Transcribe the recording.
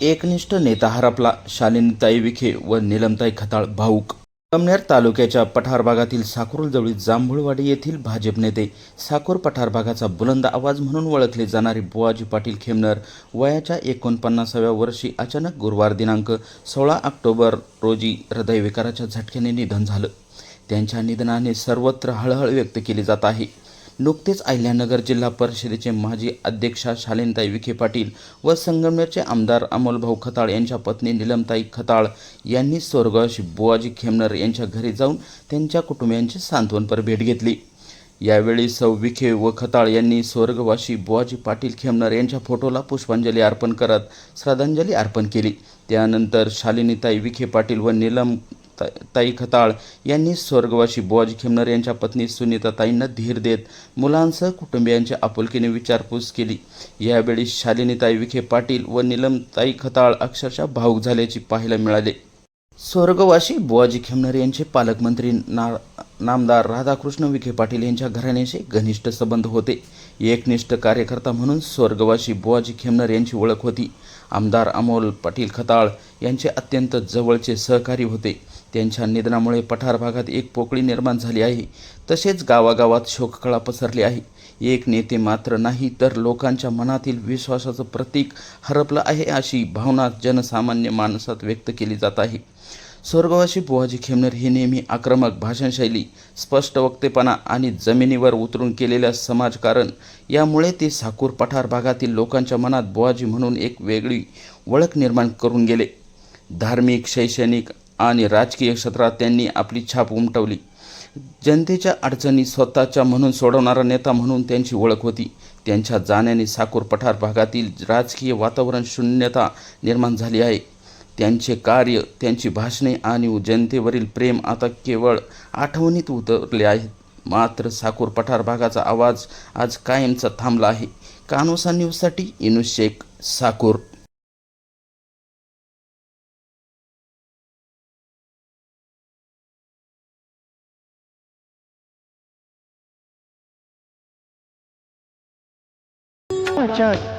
एकनिष्ठ नेता हरपला शालिनीताई विखे व निलमताई खताळ भाऊक. कमनेर तालुक्याच्या पठार भागातील साकुरजवळील जांभूळवाडी येथील भाजप नेते साकूर पठार भागाचा बुलंद आवाज म्हणून ओळखले जाणारे बुवाजी पाटील खेमनर वयाच्या एकोणपन्नासाव्या वर्षी अचानक गुरुवार दिनांक सोळा ऑक्टोबर रोजी हृदयविकाराच्या झटक्याने निधन झालं. त्यांच्या निधनाने सर्वत्र हळहळ व्यक्त केली जात आहे. नुकतेच अहिल्यानगर जिल्हा परिषदेचे माजी अध्यक्षा शालिनताई विखे पाटील व संगमनेरचे आमदार अमोलभाऊ खताळ यांच्या पत्नी निलमताई खताळ यांनी स्वर्गवासी बुवाजी खेमनर यांच्या घरी जाऊन त्यांच्या कुटुंबियांची सांत्वनपर भेट घेतली. यावेळी सौ विखे व खताळ यांनी स्वर्गवासी बुवाजी पाटील खेमनर यांच्या फोटोला पुष्पांजली अर्पण करत श्रद्धांजली अर्पण केली. त्यानंतर शालिनीताई विखे पाटील व निलम ता- ताई खताळ यांनी स्वर्गवासी बुवाजी खेमनर यांच्या पत्नी सुनीता ताईंना धीर देत मुलांसह कुटुंबियांच्या आपुलकीने विचारपूस केली. यावेळी शालिनीताई विखे पाटील व निलमताई खताळ अक्षरशः भाऊक झाल्याचे पाहायला मिळाले. स्वर्गवासी बुवाजी खेमनर यांचे पालकमंत्री ना नामदार राधाकृष्ण विखे पाटील यांच्या घराण्याशी घनिष्ठ संबंध होते. एकनिष्ठ कार्यकर्ता म्हणून स्वर्गवासी बुवाजी खेमनर यांची ओळख होती. आमदार अमोल पाटील खताळ यांचे अत्यंत जवळचे सहकारी होते. त्यांच्या निधनामुळे पठार भागात एक पोकळी निर्माण झाली आहे. तसेच गावागावात शोककळा पसरली आहे. एक नेते मात्र नाही तर लोकांच्या मनातील विश्वासाचं प्रतीक हरपलं आहे अशी भावना जनसामान्य माणसात व्यक्त केली जात आहे. स्वर्गवासी बुवाजी खेमनर ही नेहमी आक्रमक भाषणशैली स्पष्ट वक्तेपणा आणि जमिनीवर उतरून केलेल्या समाजकारण यामुळे ते साकूर पठार भागातील लोकांच्या मनात बुवाजी म्हणून एक वेगळी ओळख निर्माण करून गेले. धार्मिक शैक्षणिक आणि राजकीय क्षेत्रात त्यांनी आपली छाप उमटवली. जनतेच्या अडचणी स्वतःच्या म्हणून सोडवणारा नेता म्हणून त्यांची ओळख होती. त्यांच्या जाण्याने साकूर पठार भागातील राजकीय वातावरण शून्यता निर्माण झाली आहे. त्यांचे कार्य त्यांची भाषणे आणि जनतेवरील प्रेम आता केवळ आठवणीत उतरले आहेत. मात्र साकूर पठार भागाचा आवाज आज कायमचा थांबला आहे. कानोसा न्यूजसाठी इनू शेख साकूर. 啊，这样。